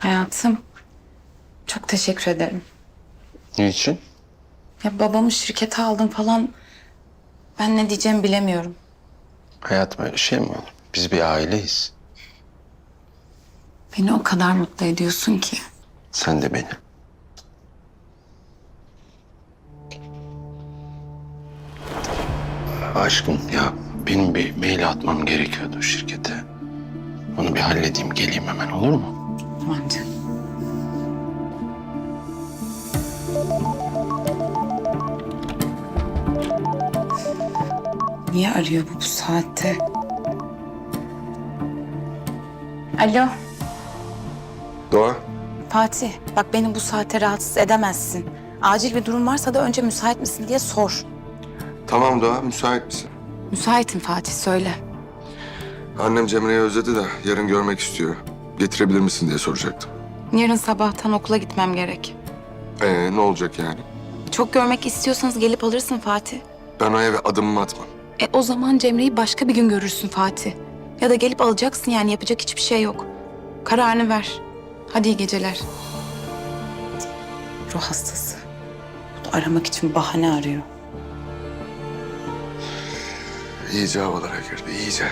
Hayatım, çok teşekkür ederim. Niçin? Ya babamı şirkete aldın falan. Ben ne diyeceğimi bilemiyorum. Hayatım öyle şey mi olur? Biz bir aileyiz. Beni o kadar mutlu ediyorsun ki. Sen de beni. Aşkım ya benim bir mail atmam gerekiyordu şirkete. Onu bir halledeyim geleyim hemen olur mu? Canım. Niye arıyor bu bu saatte? Alo Doğa, Fatih, bak beni bu saatte rahatsız edemezsin. Acil bir durum varsa da önce müsait misin diye sor. tamam Doğa, müsait misin? Müsaitim Fatih, söyle. Annem Cemre'yi özledi de yarın görmek istiyor. Getirebilir misin diye soracaktım. Yarın sabahtan okula gitmem gerek. Ee, ne olacak yani? Çok görmek istiyorsanız gelip alırsın Fatih. Ben o eve adımımı atmam. E o zaman Cemre'yi başka bir gün görürsün Fatih. Ya da gelip alacaksın yani yapacak hiçbir şey yok. Kararını ver. Hadi iyi geceler. Ruh hastası. Bu da aramak için bahane arıyor. İyice havalara girdi, iyice.